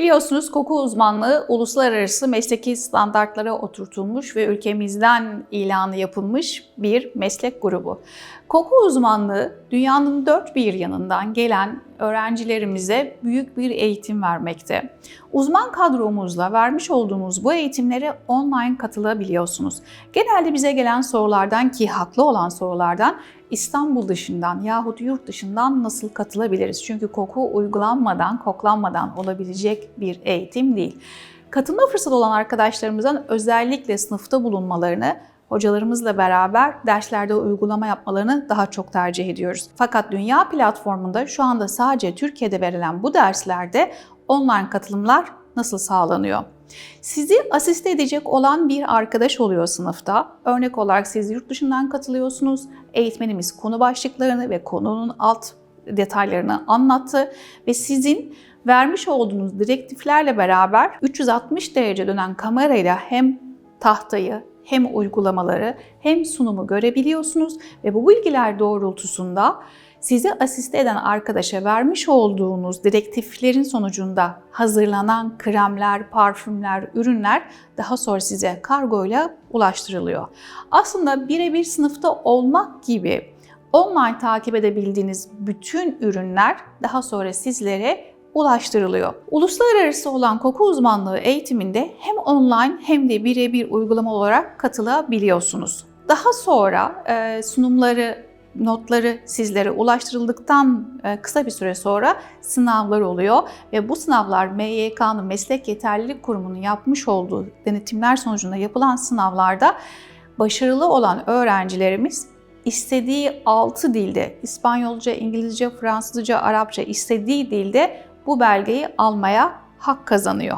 Biliyorsunuz koku uzmanlığı uluslararası mesleki standartlara oturtulmuş ve ülkemizden ilanı yapılmış bir meslek grubu. Koku uzmanlığı dünyanın dört bir yanından gelen öğrencilerimize büyük bir eğitim vermekte. Uzman kadromuzla vermiş olduğumuz bu eğitimlere online katılabiliyorsunuz. Genelde bize gelen sorulardan ki haklı olan sorulardan İstanbul dışından yahut yurt dışından nasıl katılabiliriz? Çünkü koku uygulanmadan, koklanmadan olabilecek bir eğitim değil. Katılma fırsatı olan arkadaşlarımızdan özellikle sınıfta bulunmalarını hocalarımızla beraber derslerde uygulama yapmalarını daha çok tercih ediyoruz. Fakat dünya platformunda şu anda sadece Türkiye'de verilen bu derslerde online katılımlar nasıl sağlanıyor? Sizi asiste edecek olan bir arkadaş oluyor sınıfta. Örnek olarak siz yurt dışından katılıyorsunuz. Eğitmenimiz konu başlıklarını ve konunun alt detaylarını anlattı ve sizin vermiş olduğunuz direktiflerle beraber 360 derece dönen kamerayla hem tahtayı hem uygulamaları hem sunumu görebiliyorsunuz ve bu bilgiler doğrultusunda sizi asiste eden arkadaşa vermiş olduğunuz direktiflerin sonucunda hazırlanan kremler, parfümler, ürünler daha sonra size kargoyla ulaştırılıyor. Aslında birebir sınıfta olmak gibi online takip edebildiğiniz bütün ürünler daha sonra sizlere ulaştırılıyor. Uluslararası olan koku uzmanlığı eğitiminde hem online hem de birebir uygulama olarak katılabiliyorsunuz. Daha sonra e, sunumları notları sizlere ulaştırıldıktan e, kısa bir süre sonra sınavlar oluyor ve bu sınavlar MYK'nın Meslek Yeterlilik Kurumu'nun yapmış olduğu denetimler sonucunda yapılan sınavlarda başarılı olan öğrencilerimiz istediği 6 dilde İspanyolca, İngilizce, Fransızca, Arapça istediği dilde bu belgeyi almaya hak kazanıyor.